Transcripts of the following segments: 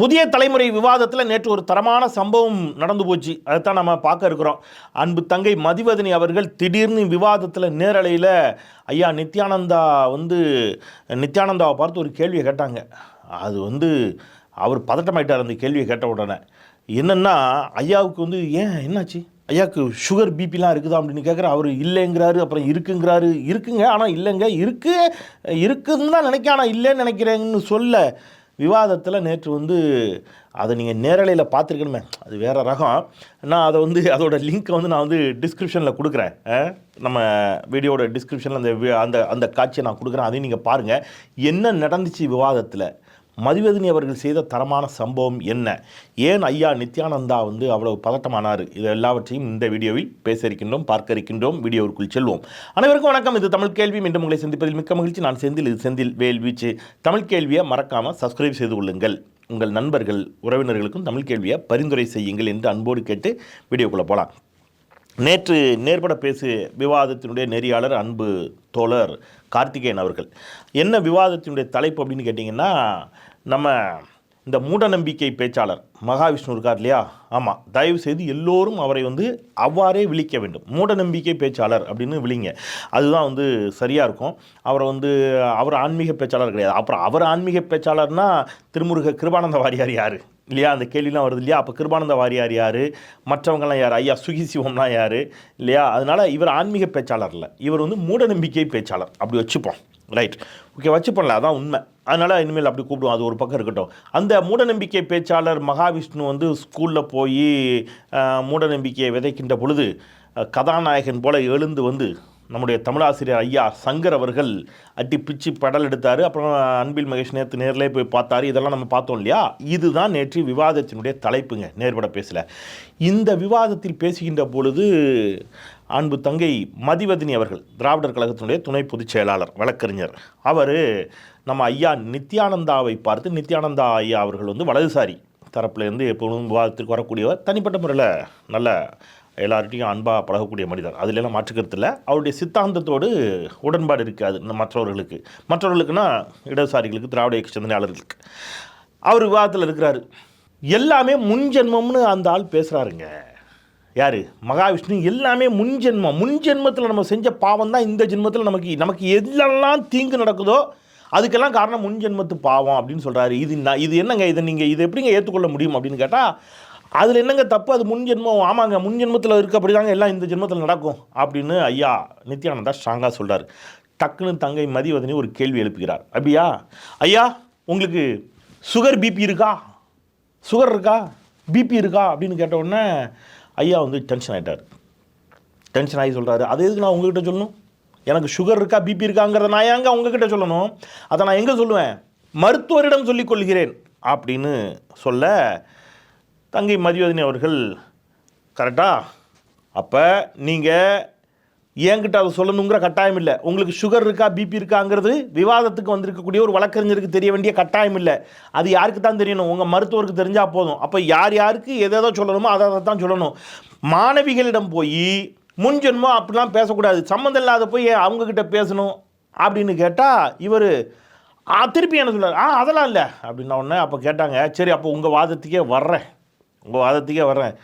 புதிய தலைமுறை விவாதத்தில் நேற்று ஒரு தரமான சம்பவம் நடந்து போச்சு. அதைத்தான் நம்ம பார்க்க இருக்கிறோம். அன்பு தங்கை மதிவதனி அவர்கள் திடீர்னு விவாதத்தில் நேரலையில் ஐயா நித்யானந்தா வந்து நித்யானந்தாவை பார்த்து ஒரு கேள்வியை கேட்டாங்க. அது வந்து அவர் பதட்டமாயிட்டார் அந்த கேள்வியை கேட்ட உடனே. என்னென்னா ஐயாவுக்கு வந்து ஏன் என்னாச்சு? ஐயாவுக்கு சுகர் பிபிலாம் இருக்குதா? அப்படின்னு கேட்குற அவர் இல்லைங்கிறாரு அப்புறம் இருக்குங்கிறாரு. இருக்குங்க ஆனால் இல்லைங்க இருக்கு இருக்குதுன்னு தான் நினைக்க ஆனால் இல்லைன்னு நினைக்கிறேங்கன்னு சொல்ல. விவாதத்தில் நேற்று வந்து அதை நீங்கள் நேரலையில் பார்த்துருக்கணுமே. அது வேறு ரகம். நான் அதை வந்து அதோடய லிங்க்கை வந்து நான் வந்து டிஸ்கிரிப்ஷனில் கொடுக்குறேன். நம்ம வீடியோட டிஸ்கிரிப்ஷனில் அந்த அந்த அந்த காட்சியை நான் கொடுக்குறேன். அதையும் நீங்கள் பாருங்கள் என்ன நடந்துச்சு விவாதத்தில்? மதிவதனி அவர்கள் செய்த தரமான சம்பவம் என்ன? ஏன் ஐயா நித்யானந்தா வந்து அவ்வளவு பதட்டமானார்? இது எல்லாவற்றையும் இந்த வீடியோவில் பேச இருக்கின்றோம் பார்க்க இருக்கின்றோம். வீடியோவிற்குள் செல்வோம். அனைவருக்கும் வணக்கம். இது தமிழ் கேள்வி. மீண்டும் உங்களை சந்திப்பதில் மிக்க மகிழ்ச்சி. நான் செந்தில். இது செந்தில் வேல் வீச்சு. தமிழ் கேள்வியை மறக்காமல் சப்ஸ்கிரைப் செய்து கொள்ளுங்கள். உங்கள் நண்பர்கள் உறவினர்களுக்கும் தமிழ் கேள்வியை பரிந்துரை செய்யுங்கள் என்று அன்போடு கேட்டு வீடியோக்குள்ளே போகலாம் நேற்று நேர்பட பேசு விவாதத்தினுடைய நெறியாளர் அன்பு தோழர் கார்த்திகேயன் அவர்கள். என்ன விவாதத்தினுடைய தலைப்பு அப்படின்னு கேட்டிங்கன்னா நம்ம இந்த மூடநம்பிக்கை பேச்சாளர் மகாவிஷ்ணு இருக்கார் இல்லையா? ஆமாம் தயவு செய்து எல்லோரும் அவரை வந்து அவ்வாறே விழிக்க வேண்டும். மூடநம்பிக்கை பேச்சாளர் அப்படின்னு விழிங்க. அதுதான் வந்து சரியாக இருக்கும். அவரை வந்து அவர் ஆன்மீக பேச்சாளர் கிடையாது. அப்புறம் அவர் ஆன்மீக பேச்சாளர்னால் திருமுருக கிருபானந்த வாரியார் யார்? இல்லையா? அந்த கேள்விலாம் வருது இல்லையா? அப்போ கிருபானந்த வாரியார் யார்? மற்றவங்களாம் யார்? ஐயா சுகி சிவம்லாம் யார்? இல்லையா? அதனால் இவர் ஆன்மீக பேச்சாளர் இல்லை. இவர் வந்து மூடநம்பிக்கை பேச்சாளர். அப்படி வச்சுப்போம். ரைட் ஓகே வச்சு பண்ணல அதான் உண்மை. அதனால் இனிமேல் அப்படி கூப்பிடுவோம். அது ஒரு பக்கம் இருக்கட்டும். அந்த மூடநம்பிக்கை பேச்சாளர் மகாவிஷ்ணு வந்து ஸ்கூலில் போய் மூடநம்பிக்கையை விதைக்கின்ற பொழுது கதாநாயகன் போல் எழுந்து வந்து நம்முடைய தமிழாசிரியர் ஐயா சங்கர் அவர்கள் அட்டி பிச்சு படல் எடுத்தார். அப்புறம் அன்பில் மகேஷ் நேற்று நேரிலே போய் பார்த்தாரு. இதெல்லாம் நம்ம பார்த்தோம் இல்லையா? இதுதான் நேற்று விவாதத்தினுடைய தலைப்புங்க. நேர்பட பேசல. இந்த விவாதத்தில் பேசுகின்ற பொழுது அன்பு தங்கை மதிவதினி அவர்கள் திராவிடர் கழகத்தினுடைய துணை பொதுச் செயலாளர் வழக்கறிஞர். அவர் நம்ம ஐயா நித்யானந்தாவை பார்த்து நித்யானந்தா ஐயா அவர்கள் வந்து வலதுசாரி தரப்புலேருந்து எப்பொழுதும் விவாதத்திற்கு வரக்கூடியவர் தனிப்பட்ட முறையில் நல்ல எல்லார்ட்டையும் அன்பாக பழகக்கூடிய மனிதர். அதிலெல்லாம் மாற்றுக்கிறது இல்லை. அவருடைய சித்தாந்தத்தோடு உடன்பாடு இருக்காது இந்த மற்றவர்களுக்கு. மற்றவர்களுக்குன்னா இடதுசாரிகளுக்கு திராவிட இயக்க சிந்தனையாளர்களுக்கு. அவர் விவாதத்தில் இருக்கிறாரு. எல்லாமே முன்ஜென்மம்னு அந்த ஆள் பேசுகிறாருங்க யார்? மகாவிஷ்ணு எல்லாமே முன்ஜென்மம் முன்ஜென்மத்தில் நம்ம செஞ்ச பாவம் தான் இந்த ஜென்மத்தில் நமக்கு நமக்கு எல்லாம் தீங்கு நடக்குதோ அதுக்கெல்லாம் காரணம் முன்ஜென்மத்து பாவம் அப்படின்னு சொல்கிறாரு இது நான் இது என்னங்க? இதை நீங்கள் இதை எப்படிங்க ஏற்றுக்கொள்ள முடியும் அப்படின்னு கேட்டால் அதில் என்னங்க தப்பு? அது முன்ஜென்மம் ஆமாங்க முன்ஜென்மத்தில் இருக்கப்படி தாங்க எல்லாம் இந்த ஜென்மத்தில் நடக்கும் அப்படின்னு ஐயா நித்யானந்தா ஸ்ட்ராங்காக சொல்கிறார் டக்குன்னு தங்கை மதிவதனி ஒரு கேள்வி எழுப்புகிறார். அப்படியா? ஐயா உங்களுக்கு சுகர் பிபி இருக்கா? சுகர் இருக்கா? பிபி இருக்கா? அப்படின்னு கேட்ட உடனே ஐயா வந்து டென்ஷன் ஆகிட்டார் டென்ஷன் ஆகி சொல்கிறாரு அது எதுக்கு நான் உங்ககிட்ட சொல்லணும்? எனக்கு சுகர் இருக்கா பிபி இருக்காங்கிறத நான் ஏங்க உங்ககிட்ட சொல்லணும்? அதை நான் எங்கே சொல்லுவேன்? மருத்துவரிடம் சொல்லிக்கொள்கிறேன் அப்படின்னு சொல்ல தங்கை மதியோதினி அவர்கள் கரெக்டா? அப்போ நீங்கள் என்கிட்ட அதை சொல்லணுங்கிற கட்டாயம் இல்லை. உங்களுக்கு சுகர் இருக்கா பிபி இருக்காங்கிறது விவாதத்துக்கு வந்திருக்கக்கூடிய ஒரு வழக்கறிஞருக்கு தெரிய வேண்டிய கட்டாயம் இல்லை. அது யாருக்கு தான் தெரியணும்? உங்கள் மருத்துவருக்கு தெரிஞ்சால் போதும். அப்போ யார் யாருக்கு எதை எதோ சொல்லணுமோ அதை அதை தான் சொல்லணும். மாணவிகளிடம் போய் முன்ஜென்மம் அப்படிலாம் பேசக்கூடாது. சம்மந்தம் இல்லாத போய் அவங்கக்கிட்ட பேசணும் அப்படின்னு கேட்டால் இவர் திருப்பி என்ன சொல்கிறார் ஆ அதெல்லாம் இல்லை. அப்படின்ன உடனே அப்போ கேட்டாங்க சரி அப்போ உங்கள் வாதத்துக்கே வர்றேன். உங்கள் வாதத்துக்கே வர்றேன்.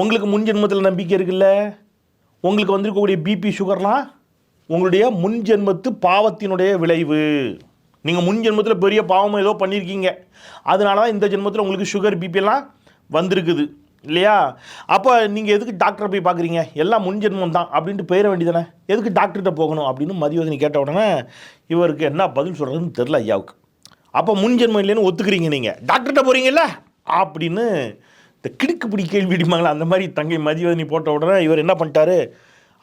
உங்களுக்கு முன்ஜென்மத்தில் நம்பிக்கை இருக்குல்ல? உங்களுக்கு வந்திருக்கக்கூடிய பிபி சுகர்லாம் உங்களுடைய முன்ஜென்மத்து பாவத்தினுடைய விளைவு. நீங்கள் முன்ஜென்மத்தில் பெரிய பாவம் ஏதோ பண்ணியிருக்கீங்க அதனால தான் இந்த ஜென்மத்தில் உங்களுக்கு சுகர் பிபிலாம் வந்திருக்குது. இல்லையா? அப்போ நீங்கள் எதுக்கு டாக்டரை போய் பார்க்குறீங்க எல்லாம் முன்ஜென்மம் தான் அப்படின்ட்டு போயிட வேண்டியதானே எதுக்கு டாக்டர்கிட்ட போகணும் அப்படின்னு மதியோதனி கேட்ட உடனே இவருக்கு என்ன பதில் சொல்கிறதுன்னு தெரில ஐயாவுக்கு. அப்போ முன்ஜென்மம் இல்லைன்னு ஒத்துக்கிறீங்க நீங்கள் டாக்டர்கிட்ட போகிறீங்கல்ல அப்படின்னு இந்த கிடுக்குப்பிடி கேள்வி அடிப்பாங்களா? அந்த மாதிரி தங்கை மதிவதனி போட்ட உடனே இவர் என்ன பண்ணிட்டாரு?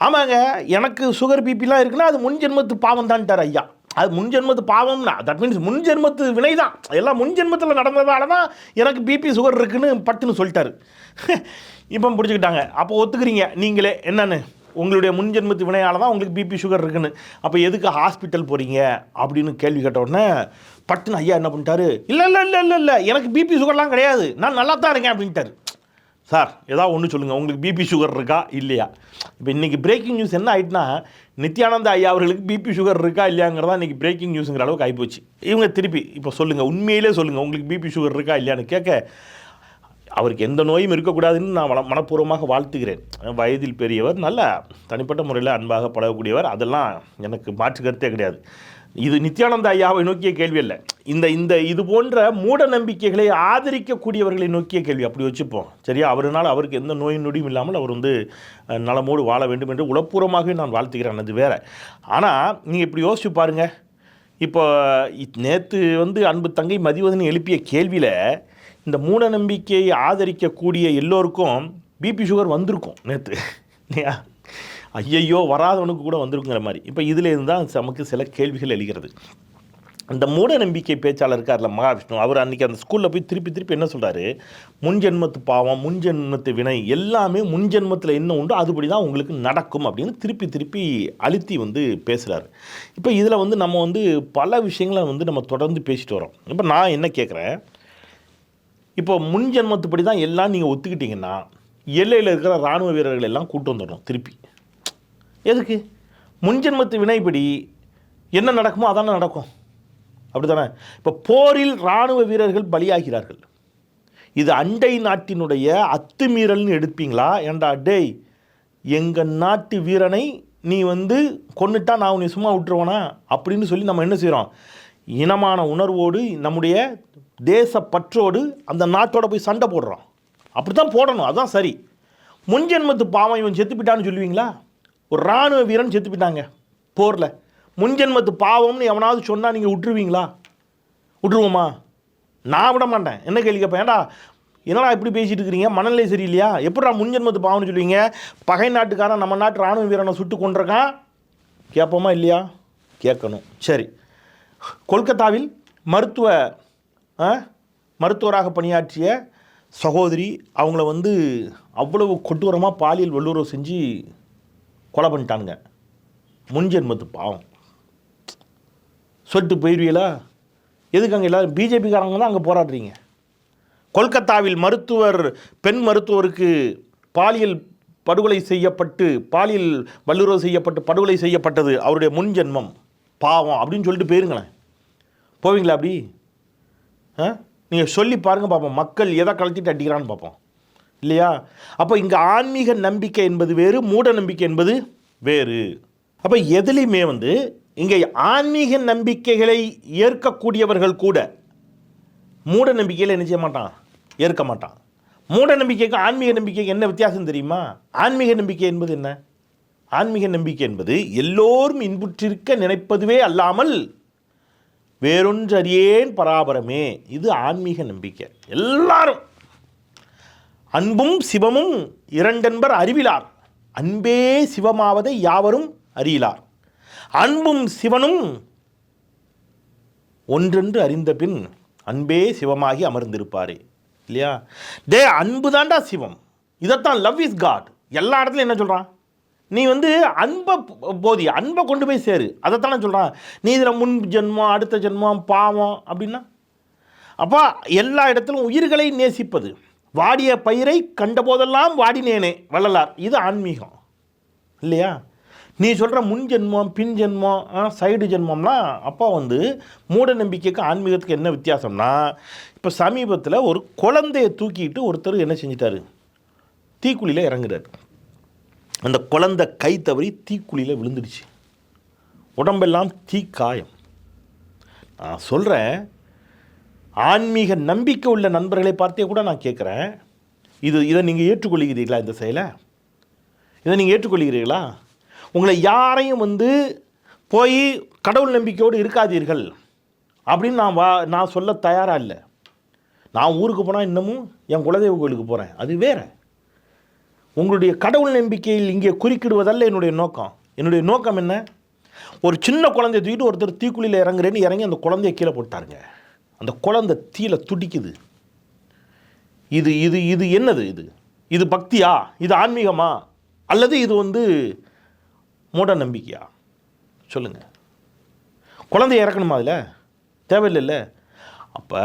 ஆமாங்க எனக்கு சுகர் பிபிலாம் இருக்குன்னா அது முன்ஜென்மத்து பாவம் தான்ட்டார் ஐயா. அது முன்ஜென்மத்து பாவம்னா தட் மீன்ஸ் முன்ஜென்மத்து வினை தான் எல்லாம் முன்ஜென்மத்தில் நடந்ததால தான் எனக்கு பிபி சுகர் இருக்குன்னு பட்டுன்னு சொல்லிட்டாரு. இப்போ பிடிச்சிக்கிட்டாங்க அப்போ ஒத்துக்கிறீங்க நீங்களே என்னன்னு? உங்களுடைய முன்ஜென்மத்து வினையால் தான் உங்களுக்கு பிபி சுகர் இருக்குன்னு. அப்போ எதுக்கு ஹாஸ்பிட்டல் போகிறீங்க அப்படின்னு கேள்வி கேட்ட உடனே பட்டுன்னு ஐயா என்ன பண்ணிட்டாரு? இல்லை இல்லை இல்லை இல்லை இல்லை. எனக்கு பிபி சுகர்லாம் கிடையாது. நான் நல்லா தான் இருக்கேன் அப்படின்ட்டாரு. சார் ஏதாவது ஒன்று சொல்லுங்கள் உங்களுக்கு பிபி சுகர் இருக்கா? இல்லையா? இப்போ இன்றைக்கி பிரேக்கிங் நியூஸ் என்ன ஆயிட்டுனா நித்யானந்த ஐயா அவர்களுக்கு பிபி சுகர் இருக்கா இல்லையாங்கிறதா இன்றைக்கி பிரேக்கிங் நியூஸுங்கிற அளவுக்கு ஆகிப்போச்சு இவங்க திருப்பி இப்போ சொல்லுங்கள் உண்மையிலே சொல்லுங்கள் உங்களுக்கு பிபி சுகர் இருக்கா இல்லையான்னு கேட்க அவருக்கு எந்த நோயும் இருக்கக்கூடாதுன்னு நான் மன மனப்பூர்வமாக வாழ்த்துகிறேன். வயதில் பெரியவர் நல்ல தனிப்பட்ட முறையில் அன்பாக பழகக்கூடியவர் அதெல்லாம் எனக்கு மாற்று கருத்தே கிடையாது. இது நித்யானந்த ஐயாவை நோக்கிய கேள்வி இல்லை இந்த இந்த இது போன்ற மூட நம்பிக்கைகளை ஆதரிக்கக்கூடியவர்களை நோக்கிய கேள்வி. அப்படி வச்சுப்போம். சரியா? அவருனால் அவருக்கு எந்த நோய் நொடியும் இல்லாமல் அவர் வந்து நலமோடு வாழ வேண்டும் என்று உளப்பூர்வமாகவே நான் வாழ்த்துகிறேன். அது வேற. ஆனால் நீங்கள் இப்படி யோசிச்சு பாருங்கள் இப்போ நேற்று வந்து அன்பு தங்கை மதிவதன் எழுப்பிய கேள்வியில் இந்த மூட நம்பிக்கையை ஆதரிக்கக்கூடிய எல்லோருக்கும் பிபி சுகர் வந்திருக்கும் நேற்று இல்லையா? ஐயையோ வராதவனுக்கு கூட வந்திருக்குங்கிற மாதிரி. இப்போ இதுலேருந்து தான் நமக்கு சில கேள்விகள் எழுகிறது. அந்த மூட நம்பிக்கை பேச்சாளர் இருக்கார்ல மகாவிஷ்ணு. அவர் அன்றைக்கி அந்த ஸ்கூலில் போய் திருப்பி திருப்பி என்ன சொல்கிறாரு முன்ஜென்மத்து பாவம் முன்ஜென்மத்து வினை எல்லாமே முன்ஜென்மத்தில் என்ன உண்டோ அதுபடி தான் உங்களுக்கு நடக்கும் அப்படின்னு திருப்பி திருப்பி அழுத்தி வந்து பேசுகிறாரு இப்போ இதில் வந்து நம்ம வந்து பல விஷயங்களை வந்து நம்ம தொடர்ந்து பேசிட்டு வரோம் இப்போ நான் என்ன கேட்குறேன் இப்போ முன் ஜென்மத்துப்படி தான் எல்லாம் நீங்கள் ஒத்துக்கிட்டிங்கன்னா எல்லையில் இருக்கிற இராணுவ வீரர்கள் எல்லாம் கூட்டு வந்துடணும் திருப்பி. எதுக்கு? முன் ஜென்மத்து வினைப்படி என்ன நடக்குமோ அதானே நடக்கும். அப்படி தானே இப்போ போரில் இராணுவ வீரர்கள் பலியாகிறார்கள். இது அண்டை நாட்டினுடைய அத்துமீறல்னு எடுப்பீங்களா? ஏண்டா டேய் எங்கள் நாட்டு வீரனை நீ வந்து கொன்னுட்டா நான் உன்னை சும்மா விட்டுருவேனா? அப்படின்னு சொல்லி நம்ம என்ன செய்கிறோம் இனமான உணர்வோடு நம்முடைய தேச பற்றோடு அந்த நாட்டோட போய் சண்டை போடுறோம் அப்படி தான் போடணும். அதுதான் சரி. முன்ஜென்மத்து பாவம் இவன் செத்துப்பிட்டான்னு சொல்லுவீங்களா? ஒரு இராணுவ வீரன் செத்துப்பிட்டாங்க போரில். முன்ஜென்மத்து பாவம்னு எவனாவது சொன்னால் நீங்கள் விட்டுருவீங்களா விட்டுருவோமா நான் விட மாட்டேன். என்ன கேள்வி கேட்பேன்? ஏன்டா என்னடா இப்படி பேசிட்டு இருக்கிறீங்க? மனநிலை சரியில்லையா? எப்படா முன்ஜென்மத்து பாவம்னு சொல்லுவீங்க? பகை நாட்டுக்காரன் நம்ம நாட்டு ராணுவ வீரனை சுட்டு கொண்டிருக்கான் கேட்போமா இல்லையா? கேட்கணும். சரி. கொல்கத்தாவில் மருத்துவ மருத்துவராக பணியாற்றிய சகோதரி அவங்கள வந்து அவ்வளவு கொடூரமாக பாலியல் வல்லுறவு செஞ்சு கொலை பண்ணிட்டானுங்க. முன்ஜென்மத்து பாவம். சொல்லிட்டு போயிடுவீங்களா எதுக்கு அங்கே எல்லாரும் பிஜேபிக்காரங்க தான் அங்கே போராடுறீங்க? கொல்கத்தாவில் மருத்துவர் பெண் மருத்துவருக்கு பாலியல் படுகொலை செய்யப்பட்டு பாலியல் வல்லுறவு செய்யப்பட்டு படுகொலை செய்யப்பட்டது அவருடைய முன்ஜென்மம் பாவம் அப்படின்னு சொல்லிட்டு போயிருங்களேன். போவீங்களா அப்படி? நீங்கள் சொல்லி பாருங்கள் பார்ப்போம் மக்கள் எதை கலத்திட்டு அடிக்கிறான்னு பார்ப்போம் இல்லையா? அப்போ இங்கே ஆன்மீக நம்பிக்கை என்பது வேறு மூட நம்பிக்கை என்பது வேறு. அப்போ எதுலேயுமே வந்து இங்கே ஆன்மீக நம்பிக்கைகளை ஏற்கக்கூடியவர்கள் கூட மூட நம்பிக்கையில் என்ன செய்ய மாட்டான்? ஏற்க மாட்டான். மூட நம்பிக்கைக்கு ஆன்மீக நம்பிக்கைக்கு என்ன வித்தியாசம் தெரியுமா? ஆன்மீக நம்பிக்கை என்பது என்ன? ஆன்மீக நம்பிக்கை என்பது எல்லோரும் இன்புற்றிருக்க நினைப்பதுவே அல்லாமல் வேறொன்றறியேன் பராபரமே. இது ஆன்மீக நம்பிக்கை. எல்லாரும் அன்பும் சிவமும் இரண்டென்பர் அறிவிலார். அன்பே சிவமாவதை யாவரும் அறியிலார். அன்பும் சிவனும் ஒன்றென்று அறிந்த பின் அன்பே சிவமாகி அமர்ந்திருப்பாரே. இல்லையா? டே அன்பு தாண்டா சிவம். இதைத்தான் லவ் இஸ் காட். எல்லா இடத்துலையும் என்ன சொல்கிறான் நீ வந்து அன்பை போதி அன்பை கொண்டு போய் சேரு. அதைத்தானே சொல்கிறான் நீ இதில் முன் ஜென்மம் அடுத்த ஜென்மம் பாவம் அப்படின்னா? அப்போ எல்லா இடத்திலும் உயிர்களை நேசிப்பது. வாடிய பயிரை கண்டபோதெல்லாம் வாடினேனே வள்ளலார். இது ஆன்மீகம். இல்லையா? நீ சொல்கிற முன் ஜென்மம் பின் ஜென்மம் சைடு ஜென்மம்னா அப்போ வந்து மூட நம்பிக்கைக்கு ஆன்மீகத்துக்கு என்ன வித்தியாசம்னா இப்போ சமீபத்தில் ஒரு குழந்தையை தூக்கிட்டு ஒருத்தர் என்ன செஞ்சிட்டாரு? தீக்குழியில் இறங்குறாரு. அந்த குழந்தை கை தவறி தீக்குழியில் விழுந்துடுச்சு. உடம்பெல்லாம் தீ காயம். நான் சொல்கிறேன் ஆன்மீக நம்பிக்கை உள்ள நண்பர்களை பார்த்தே கூட நான் கேட்குறேன் இது இதை நீங்கள் ஏற்றுக்கொள்கிறீர்களா இந்த செயலை? இதை நீங்கள் ஏற்றுக்கொள்கிறீர்களா? உங்களை யாரையும் வந்து போய் கடவுள் நம்பிக்கையோடு இருக்காதீர்கள் அப்படின்னு நான் வா நான் சொல்ல தயாராக இல்லை. நான் ஊருக்கு போனால் இன்னமும் என் குலதெய்வ கோயிலுக்கு போகிறேன் அது வேறு. உங்களுடைய கடவுள் நம்பிக்கையில் இங்கே குறுக்கிடுவதல்ல என்னுடைய நோக்கம். என்னுடைய நோக்கம் என்ன? ஒரு சின்ன குழந்தைய தூக்கிட்டு ஒருத்தர் தீக்குழியில் இறங்குறேன்னு இறங்கி அந்த குழந்தைய கீழே போட்டாருங்க. அந்த குழந்தை தீயில துடிக்குது. இது இது இது என்னது இது? இது பக்தியா? இது ஆன்மீகமா? அல்லது இது வந்து மூட நம்பிக்கையா? சொல்லுங்கள் குழந்தைய இறக்கணுமா அதில்? தேவையில்லைல்ல. அப்போ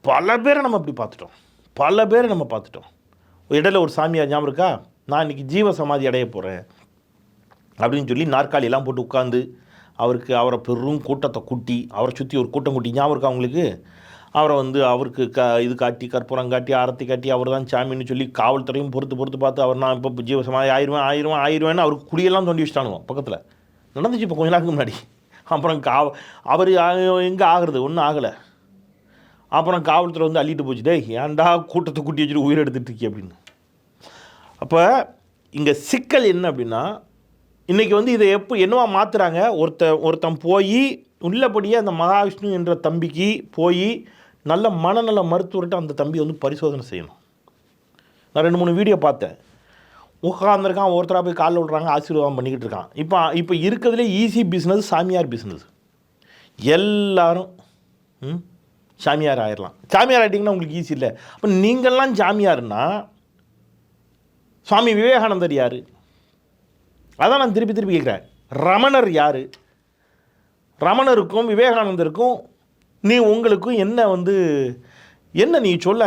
பல பேரை நம்ம இப்படி பார்த்துட்டோம். பல பேரை நம்ம பார்த்துட்டோம். இடையில ஒரு சாமியார் ஞாபகம் இருக்கா? நான் இன்னைக்கு ஜீவ சமாதி அடைய போகிறேன் அப்படின்னு சொல்லி நாற்காலியெல்லாம் போட்டு உட்காந்து அவருக்கு அவரை பெரும் கூட்டத்தை கூட்டி அவரை சுற்றி ஒரு கூட்டம் கூட்டி ஞாபகம் இருக்கா அவங்களுக்கு அவரை வந்து அவருக்கு க இது காட்டி கற்பூரம் காட்டி ஆரத்தி காட்டி அவர் தான் சாமின்னு சொல்லி காவல்துறையும் பொறுத்து பொறுத்து பார்த்து அவர் நான் இப்போ ஜீவசமாதி ஆயிடுவேன் ஆயிடுவேன் ஆயிடுவேன்னு அவருக்கு குடியெல்லாம் தோண்டி வச்சுட்டானுங்க பக்கத்தில். நடந்துச்சு இப்போ கொஞ்ச நாளுக்கு முன்னாடி. அப்புறம் காவ அவர் எங்கே ஆகுறது? ஒன்றும் ஆகலை. அப்புறம் காவல்துறை வந்து அள்ளிட்டு போச்சு டேய் ஏன்டா கூட்டத்தை கூட்டி வச்சுட்டு உயிர் எடுத்துட்டு இருக்கே? அப்படின்னு. அப்போ இங்கே சிக்கல் என்ன அப்படின்னா இன்றைக்கி வந்து இதை எப்போ என்னவா மாற்றுறாங்க ஒருத்த ஒருத்தன் போய் உள்ளபடியே அந்த மகாவிஷ்ணு என்ற தம்பிக்கு போய் நல்ல மனநல மருத்துவர்கிட்ட அந்த தம்பி வந்து பரிசோதனை செய்யணும். நான் ரெண்டு மூணு வீடியோ பார்த்தேன். உட்காந்துருக்கான் ஒருத்தராக போய் காலில் விடுறாங்க ஆசீர்வாதம் பண்ணிக்கிட்டு இருக்கான். இப்போ இப்போ இருக்கிறதுலே ஈஸி பிஸ்னஸ் சாமியார் பிஸ்னஸ் எல்லாரும் ம், சாமியார் ஆயிடலாம் சாமியார் ஆகிட்டிங்கன்னா உங்களுக்கு ஈஸி இல்லை. அப்போ நீங்கள்லாம் சாமியார்னா சுவாமி விவேகானந்தர் யார்? அதான் நான் திருப்பி திருப்பி கேட்குறேன் ரமணர் யார்? ரமணருக்கும் விவேகானந்தருக்கும் நீ உங்களுக்கும் என்ன வந்து என்ன நீ சொல்ல?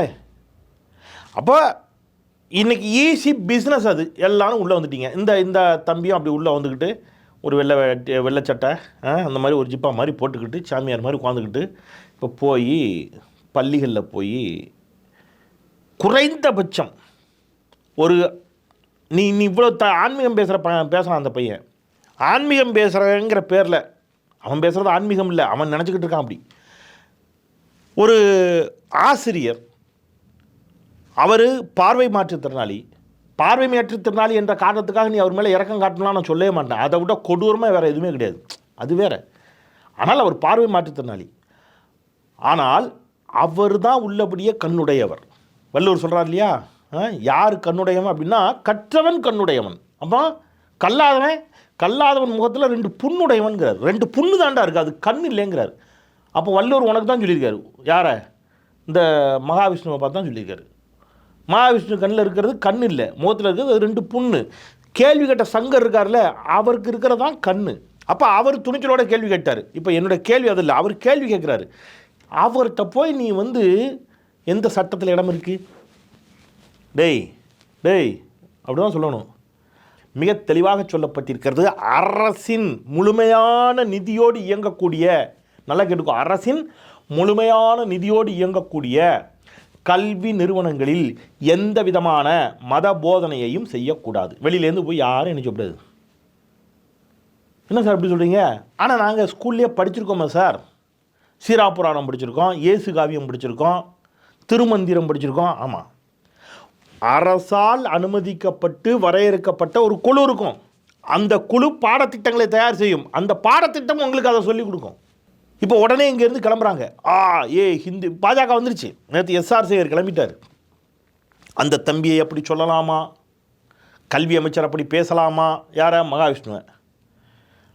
அப்போ இன்றைக்கி ஈஸி பிஸ்னஸ் அது. எல்லாரும் உள்ளே வந்துட்டீங்க. இந்த இந்த தம்பியும் அப்படி உள்ளே வந்துக்கிட்டு ஒரு வெள்ளை வெள்ளைச்சட்டை வெள்ளை சட்டை ஆ, அந்த மாதிரி ஒரு ஜிப்பா மாதிரி போட்டுக்கிட்டு சாமியார் மாதிரி உட்காந்துக்கிட்டு இப்போ போய் பள்ளிகளில் போய் குறைந்தபட்சம் ஒரு நீ நீ இவ்வளோ த ஆன்மீகம் பேசுகிற ப பேசுகிறான் அந்த பையன். ஆன்மீகம் பேசுகிறங்கிற பேரில் அவன் பேசுகிறது ஆன்மீகம் இல்லை அவன் நினச்சிக்கிட்டு இருக்கான் அப்படி. ஒரு ஆசிரியர் அவர் பார்வை மாற்றுத்திறனாளி பார்வை மாற்றுத்திறனாளி என்ற காரணத்துக்காக நீ அவர் மேலே இறக்கம் காட்டணும்லாம் நான் சொல்லவே மாட்டேன். அதை விட கொடூரமாக வேறு எதுவுமே கிடையாது. அது வேற. ஆனால் அவர் பார்வை மாற்றுத்திறனாளி ஆனால் அவர் தான் உள்ளபடியே கண்ணுடையவர். வள்ளுவர் சொல்கிறார் இல்லையா? யார் கண்ணுடையவன் அப்படின்னா கற்றவன் கண்ணுடையவன். அப்போ கல்லாதவன் கல்லாதவன் முகத்தில் ரெண்டு புண்ணுடையவன்கிறார். ரெண்டு புண்ணு தாண்டா இருக்குது அது கண் இல்லைங்கிறார். அப்போ வள்ளுவர் உனக்கு தான் சொல்லியிருக்காரு. யாரை? இந்த மகாவிஷ்ணுவை பார்த்து தான் சொல்லியிருக்காரு. மகாவிஷ்ணு கண்ணில் இருக்கிறது கண் இல்லை முகத்தில் இருக்கிறது அது ரெண்டு புண்ணு. கேள்வி கேட்ட சங்கர் இருக்கார்ல அவருக்கு இருக்கிறதான் கண் அப்போ அவர் துணிச்சலோட கேள்வி கேட்டார். இப்போ என்னோட கேள்வி அது இல்லை அவர் கேள்வி கேட்குறாரு. அவர்கிட்ட போய் நீ வந்து எந்த சட்டத்தில் இடம் இருக்குது டேய் டேய் அப்படிதான் சொல்லணும். மிக தெளிவாக சொல்லப்பட்டிருக்கிறது அரசின் முழுமையான நிதியோடு இயங்கக்கூடிய நல்லா கேட்டுக்கோ அரசின் முழுமையான நிதியோடு இயங்கக்கூடிய கல்வி நிறுவனங்களில் எந்த விதமான மத போதனையையும் செய்யக்கூடாது. வெளியிலேருந்து போய் யாரும் என்ன சொல்லக்கூடாது என்ன சார் அப்படி சொல்கிறீங்க ஆனால் நாங்கள் ஸ்கூல்லேயே படிச்சிருக்கோமா சார்? சீராபுராணம் படிச்சிருக்கோம் இயேசு காவியம் படிச்சிருக்கோம் திருமந்திரம் படிச்சிருக்கோம் ஆமாம் அரசால் அனுமதிக்கப்பட்டு வரையறுக்கப்பட்ட ஒரு குழு இருக்கும். அந்த குழு பாடத்திட்டங்களை தயார் செய்யும். அந்த பாடத்திட்டம் உங்களுக்கு அதை சொல்லிக் கொடுக்கும். இப்போ உடனே இங்கேருந்து கிளம்புறாங்க. ஆ ஏ ஹிந்தி பாஜக வந்துருச்சு. நேற்று எஸ்ஆர் சேகர் கிளம்பிட்டார். அந்த தம்பியை அப்படி சொல்லலாமா? கல்வி அமைச்சர் அப்படி பேசலாமா? யாரா? மகாவிஷ்ணுவை.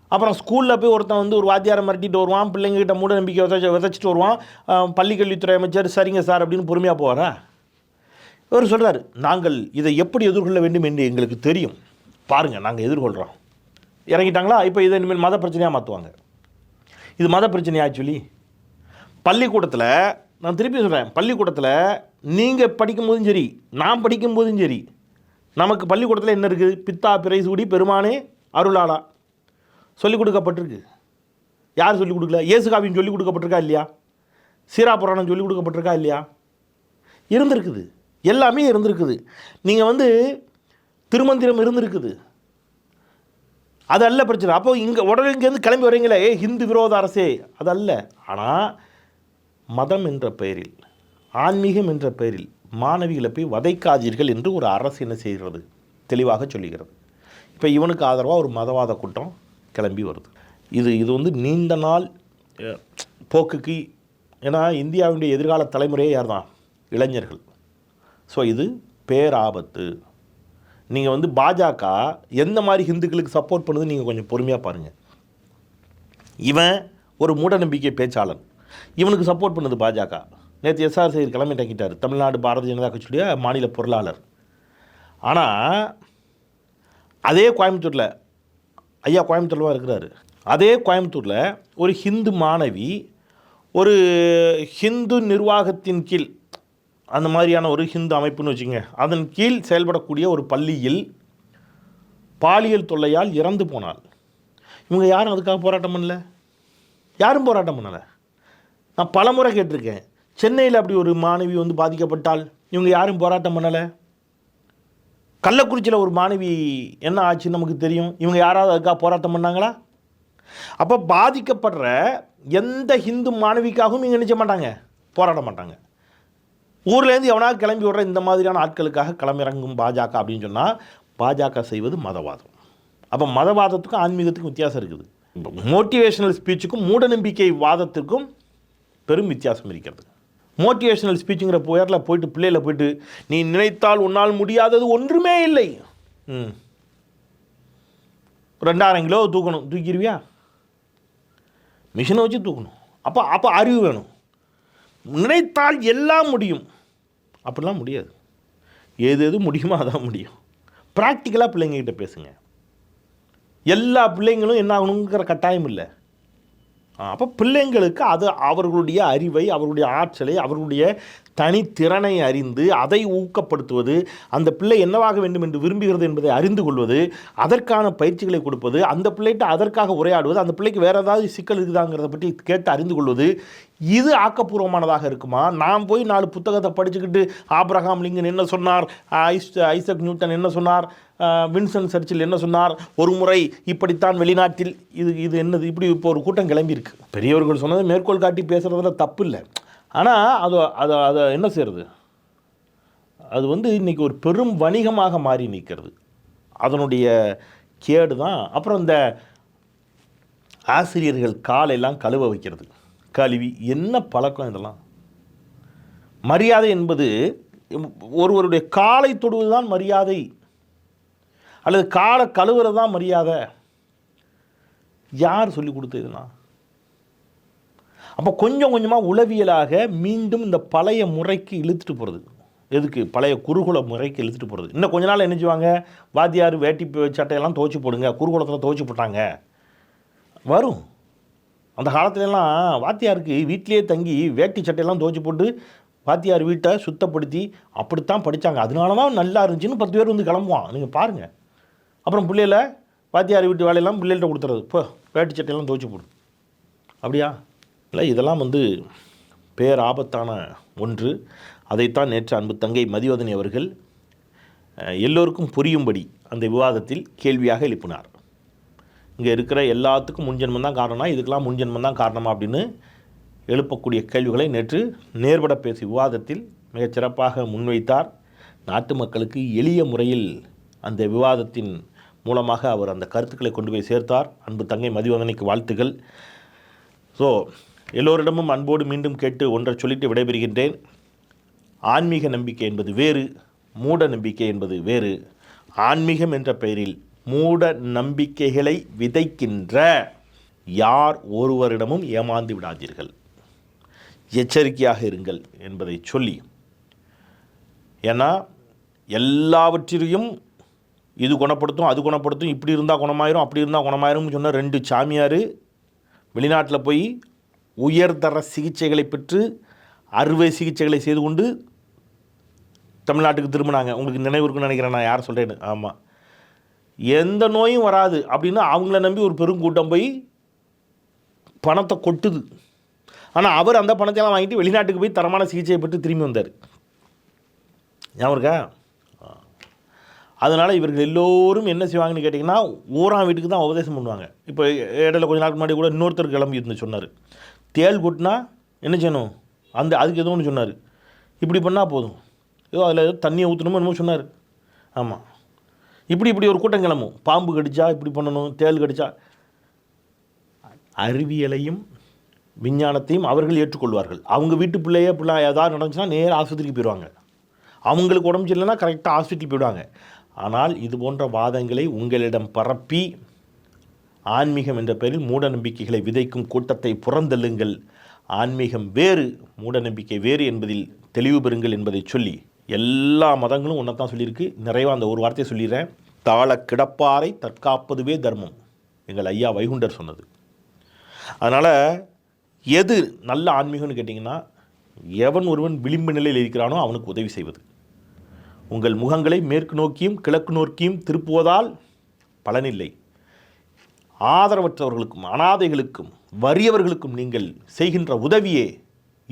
அப்புறம் ஸ்கூலில் போய் ஒருத்தன் வந்து ஒரு வாத்தியாரை மிரட்டிட்டு வருவான். பிள்ளைங்ககிட்ட மூட நம்பிக்கை விதைச்சு விதைச்சிட்டு வருவான். பள்ளிக்கல்வித்துறை அமைச்சர் சரிங்க சார் அப்படின்னு பொறுமையாக போவாரா? இவர் சொல்கிறார் நாங்கள் இதை எப்படி எதிர்கொள்ள வேண்டும் என்று எங்களுக்கு தெரியும். பாருங்கள் நாங்கள் எதிர்கொள்கிறோம் இறங்கிட்டாங்களா? இப்போ இதை இனிமேல் மத பிரச்சனையாக மாற்றுவாங்க இது மத பிரச்சனையா ஆக்சுவலி? பள்ளிக்கூடத்தில் நான் திருப்பி சொல்கிறேன் பள்ளிக்கூடத்தில் நீங்கள் படிக்கும்போதும் சரி நான் படிக்கும்போதும் சரி நமக்கு பள்ளிக்கூடத்தில் என்ன இருக்குது பித்தா பிறைசூடி பெருமானே அருளாளா. சொல்லிக் கொடுக்கப்பட்டிருக்கு. யார் சொல்லிக் கொடுக்கல? இயேசுகாவின் சொல்லிக் கொடுக்கப்பட்டிருக்கா இல்லையா? சீரா புராணம் சொல்லிக் கொடுக்கப்பட்டிருக்கா இல்லையா? இருந்திருக்குது. எல்லாமே இருந்திருக்குது. நீங்கள் வந்து திருமந்திரம் இருந்திருக்குது. அது அல்ல பிரச்சனை. அப்போ இங்கே உடனே இங்கேருந்து கிளம்பி வரீங்களே? ஏ ஹிந்து விரோத அரசே. அது அல்ல. ஆனால் மதம் என்ற பெயரில் ஆன்மீகம் என்ற பெயரில் மாணவிகளை போய் வதைக்காதீர்கள் என்று ஒரு அரசு என்ன செய்கிறது? தெளிவாக சொல்லுகிறது. இப்போ இவனுக்கு ஆதரவாக ஒரு மதவாத கூட்டம் கிளம்பி வருது. இது இது வந்து நீண்ட நாள் போக்குக்கு ஏன்னா இந்தியாவுடைய எதிர்கால தலைமுறையே யார் தான் இளைஞர்கள். ஸோ இது பேராபத்து. நீங்கள் வந்து பாஜக எந்த மாதிரி ஹிந்துக்களுக்கு சப்போர்ட் பண்ணுது நீங்கள் கொஞ்சம் பொறுமையாக பாருங்கள் இவன் ஒரு மூடநம்பிக்கை பேச்சாளன். இவனுக்கு சப்போர்ட் பண்ணுது பாஜக. நேற்று எஸ்ஆர் செய்தி கிளம்பி டங்கிட்டார் தமிழ்நாடு பாரதிய ஜனதா கட்சியுடைய மாநில பொருளாளர். ஆனால் அதே கோயம்புத்தூரில் ஐயா கோயம்புத்தூரில் தான் இருக்கிறாரு. அதே கோயம்புத்தூரில் ஒரு ஹிந்து மாணவி ஒரு ஹிந்து நிர்வாகத்தின் கீழ் அந்த மாதிரியான ஒரு ஹிந்து அமைப்புன்னு வச்சுங்க அதன் கீழ் செயல்படக்கூடிய ஒரு பள்ளியில் பாலியல் தொல்லையால் இறந்து போனாள். இவங்க யாரும் அதுக்காக போராட்டம் பண்ணல? யாரும் போராட்டம் பண்ணலை. நான் பலமுறை கேட்டிருக்கேன். சென்னையில் அப்படி ஒரு மாணவி வந்து பாதிக்கப்பட்டால் இவங்க யாரும் போராட்டம் பண்ணலை. கள்ளக்குறிச்சியில் ஒரு மாணவி என்ன ஆச்சுன்னு நமக்கு தெரியும். இவங்க யாராவது அதுக்காக போராட்டம் பண்ணாங்களா? அப்போ பாதிக்கப்படுற எந்த ஹிந்து மாணவிக்காகவும் இங்கே நினைச்ச மாட்டாங்க. போராட மாட்டாங்க. ஊர்லேருந்து எவனாவது கிளம்பி விடுற இந்த மாதிரியான ஆட்களுக்காக களமிறங்கும் பாஜக அப்படின்னு சொன்னால் பாஜக செய்வது மதவாதம். அப்போ மதவாதத்துக்கும் ஆன்மீகத்துக்கும் வித்தியாசம் இருக்குது. மோட்டிவேஷனல் ஸ்பீச்சுக்கும் மூடநம்பிக்கை வாதத்திற்கும் பெரும் வித்தியாசம் இருக்கிறது. மோட்டிவேஷனல் ஸ்பீச்சுங்கிற புயரில் போயிட்டு பிள்ளையில் போயிட்டு நீ நினைத்தால் உன்னால் முடியாதது ஒன்றுமே இல்லை. ம். ரெண்டாயிரம் கிலோ தூக்கணும். தூக்கிடுவியா? மிஷினை வச்சு தூக்கணும். அப்போ அப்போ அறிவு வேணும். நினைத்தால் எல்லாம் முடியும். அப்படிலாம் முடியாது. எது எது முடியுமோ அதான் முடியும். ப்ராக்டிக்கலாக பிள்ளைங்கக்கிட்ட பேசுங்க. எல்லா பிள்ளைங்களும் என்ன ஆகணுங்கிற கட்டாயம் இல்லை. அப்போ பிள்ளைங்களுக்கு அது அவர்களுடைய அறிவை அவர்களுடைய ஆற்றலை அவர்களுடைய தனித்திறனை அறிந்து அதை ஊக்கப்படுத்துவது அந்த பிள்ளை என்னவாக வேண்டும் என்று விரும்புகிறது என்பதை அறிந்து கொள்வது அதற்கான பயிற்சிகளை கொடுப்பது அந்த பிள்ளைகிட்ட அதற்காக உரையாடுவது அந்த பிள்ளைக்கு வேறு ஏதாவது சிக்கல் இருக்குதாங்கிறத பற்றி கேட்டு அறிந்து கொள்வது இது ஆக்கப்பூர்வமானதாக இருக்குமா? நான் போய் நாலு புத்தகத்தை படிச்சுக்கிட்டு ஆப்ரஹாம் லிங்கன் என்ன சொன்னார்? ஐஸ் ஐசக் நியூட்டன் என்ன சொன்னார்? வின்சன் சர்ச்சில் என்ன சொன்னார்? ஒரு முறை இப்படித்தான் வெளிநாட்டில் இது இது என்னது? இப்படி இப்போ ஒரு கூட்டம் கிளம்பியிருக்கு. பெரியவர்கள் சொன்னதை மேற்கோள் காட்டி பேசுகிறதுல தப்பு இல்லை ஆனால் அது அதை அதை என்ன செய்கிறது அது வந்து இன்றைக்கி ஒரு பெரும் வணிகமாக மாறி நிற்கிறது. அதனுடைய கேடு தான் அப்புறம் இந்த ஆசிரியர்கள் காலெல்லாம் கழுவ வைக்கிறது. கழுவி என்ன பழக்கம் இதெல்லாம்? மரியாதை என்பது ஒருவருடைய காலை தொடுவது தான் மரியாதை. அல்லது காலை கழுவுறது தான் மரியாதை. யார் சொல்லி கொடுத்தது இதெல்லாம்? அப்போ கொஞ்சம் கொஞ்சமாக உளவியலாக மீண்டும் இந்த பழைய முறைக்கு இழுத்துட்டு போகிறது எதுக்கு? பழைய குருகுல முறைக்கு இழுத்துட்டு போகிறது இன்னும் கொஞ்ச நாள் என்ன செய்வாங்க? வாத்தியார் வேட்டி சட்டையெல்லாம் துவச்சி போடுங்க. குறுகுலத்தில் துவச்சி போட்டாங்க. வரும். அந்த காலத்துலலாம் வாத்தியாருக்கு வீட்டிலேயே தங்கி வேட்டி சட்டையெல்லாம் துவச்சி போட்டு வாத்தியார் வீட்டை சுத்தப்படுத்தி அப்படித்தான் படித்தாங்க அதனால தான் நல்லா இருந்துச்சுன்னு பத்து பேர் வந்து கிளம்புவான். நீங்கள் பாருங்கள் அப்புறம் பிள்ளையில வாத்தியார் வீட்டு வேலையெல்லாம் பிள்ளைகள்ட்ட கொடுத்துறது. இப்போ வேட்டி சட்டையெல்லாம் துவச்சி போடு. அப்படியா? இல்லை இதெல்லாம் வந்து பேர் ஆபத்தான ஒன்று. அதைத்தான் நேற்று அன்பு தங்கை மதிவதனி அவர்கள் எல்லோருக்கும் புரியும்படி அந்த விவாதத்தில் கேள்வியாக எழுப்பினார். இங்கே இருக்கிற எல்லாத்துக்கும் முன்ஜென்மம் தான் காரணம் இதுக்கெல்லாம் முன்ஜென்மம் தான் காரணமா அப்படின்னு எழுப்பக்கூடிய கேள்விகளை நேற்று நேர்பட பேசி விவாதத்தில் மிகச் சிறப்பாக முன்வைத்தார். நாட்டு மக்களுக்கு எளிய முறையில் அந்த விவாதத்தின் மூலமாக அவர் அந்த கருத்துக்களை கொண்டு போய் சேர்த்தார். அன்பு தங்கை மதிவதனைக்கு வாழ்த்துகள் ஸோ எல்லோரிடமும் அன்போடு மீண்டும் கேட்டு ஒன்றை சொல்லிட்டு விடைபெறுகின்றேன். ஆன்மீக நம்பிக்கை என்பது வேறு மூட நம்பிக்கை என்பது வேறு. ஆன்மீகம் என்ற பெயரில் மூட நம்பிக்கைகளை விதைக்கின்ற யார் ஒருவரிடமும் ஏமாந்து விடாதீர்கள். எச்சரிக்கையாக இருங்கள் என்பதை சொல்லி ஏன்னா எல்லாவற்றிலையும் இது குணப்படுத்தும் அது குணப்படுத்தும் இப்படி இருந்தால் குணமாயிரும் அப்படி இருந்தால் குணமாயிரும்னு சொன்ன ரெண்டு சாமியார் வெளிநாட்டில் போய் உயர்தர சிகிச்சைகளை பெற்று அறுவை சிகிச்சைகளை செய்து கொண்டு தமிழ்நாட்டுக்கு திரும்பினாங்க. உங்களுக்கு நினைவு இருக்குன்னு நினைக்கிறேன் நான் யார் சொல்கிறேன்னு ஆமாம் எந்த நோயும் வராது அப்படின்னு அவங்கள நம்பி ஒரு பெருங்கூட்டம் போய் பணத்தை கொட்டுது. ஆனால் அவர் அந்த பணத்தையெல்லாம் வாங்கிட்டு வெளிநாட்டுக்கு போய் தரமான சிகிச்சையை பெற்று திரும்பி வந்தார். ஞாபகம் இருக்கா? அதனால் இவர்கள் எல்லோரும் என்ன செய்வாங்கன்னு கேட்டிங்கன்னா ஊரான் வீட்டுக்கு தான் உபதேசம் பண்ணுவாங்க. இப்போ இடையில கொஞ்ச நாளுக்கு முன்னாடி கூட இன்னொருத்தர் கிளம்பி இருந்து சொன்னார். தேள் கொட்டினா என்ன செய்யணும்? அந்த அதுக்கு எதுவும் ஒன்று சொன்னார். இப்படி பண்ணால் போதும். ஏதோ அதில் ஏதோ தண்ணியை ஊற்றணுமோ என்னமோ சொன்னார். ஆமாம் இப்படி இப்படி ஒரு கூட்டம் கிளம்பும். பாம்பு கடிச்சா இப்படி பண்ணணும் தேள் கடிச்சா. அறிவியலையும் விஞ்ஞானத்தையும் அவர்கள் ஏற்றுக்கொள்வார்கள். அவங்க வீட்டு பிள்ளையே பிள்ளை ஏதாவது நடந்துச்சுன்னா நேராக ஆஸ்பத்திரிக்கு போயிடுவாங்க அவங்களுக்கு உடம்பு சரியில்லைன்னா கரெக்டாக ஹாஸ்பிட்டல் போயிடுவாங்க. ஆனால் இது போன்ற வாதங்களை உங்களிடம் பரப்பி ஆன்மீகம் என்ற பெயரில் மூட நம்பிக்கைகளை விதைக்கும் கூட்டத்தை புறந்தள்ளுங்கள். ஆன்மீகம் வேறு மூட நம்பிக்கை வேறு என்பதில் தெளிவு பெறுங்கள் என்பதை சொல்லி எல்லா மதங்களும் ஒன்றத்தான் சொல்லியிருக்கு. நிறைவாக அந்த ஒரு வார்த்தையை சொல்லிடுறேன். தாழ கிடப்பாரை தற்காப்பதுவே தர்மம் எங்கள் ஐயா வைகுண்டர் சொன்னது. அதனால் எது நல்ல ஆன்மீகம்னு கேட்டிங்கன்னா எவன் ஒருவன் விளிம்பு நிலையில் இருக்கிறானோ அவனுக்கு உதவி செய்வது. உங்கள் முகங்களை மேற்கு நோக்கியும் கிழக்கு நோக்கியும் திருப்புவதால் பலனில்லை. ஆதரவற்றவர்களுக்கும் அனாதைகளுக்கும் வறியவர்களுக்கும் நீங்கள் செய்கின்ற உதவியே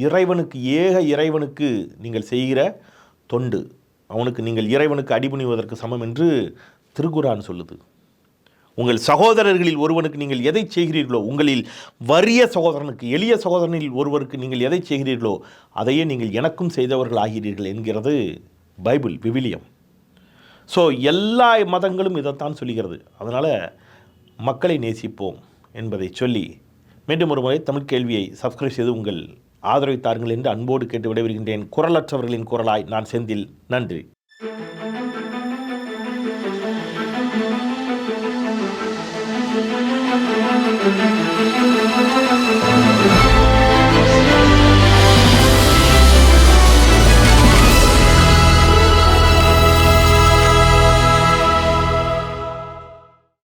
இறைவனுக்கு ஏக இறைவனுக்கு நீங்கள் செய்கிற தொண்டு. அவனுக்கு நீங்கள் இறைவனுக்கு அடிபணிவதற்கு சமம் என்று திருக்குரான் சொல்லுது. உங்கள் சகோதரர்களில் ஒருவனுக்கு நீங்கள் எதை செய்கிறீர்களோ உங்களில் வறிய சகோதரனுக்கு எளிய சகோதரனில் ஒருவருக்கு நீங்கள் எதை செய்கிறீர்களோ அதையே நீங்கள் எனக்கும் செய்தவர்கள் ஆகிறீர்கள் என்கிறது பைபிள் விவிலியம். ஸோ எல்லா மதங்களும் இதைத்தான் சொல்லுகிறது. அதனால் மக்களை நேசிப்போம் என்பதை சொல்லி மீண்டும் ஒரு முறை தமிழ் கேள்வியை சப்ஸ்கிரைப் செய்து உங்கள் ஆதரவை என்று அன்போடு கேட்டு விடைபெறுகின்றேன். குரலற்றவர்களின் குரலாய் நான் செந்தில். நன்றி.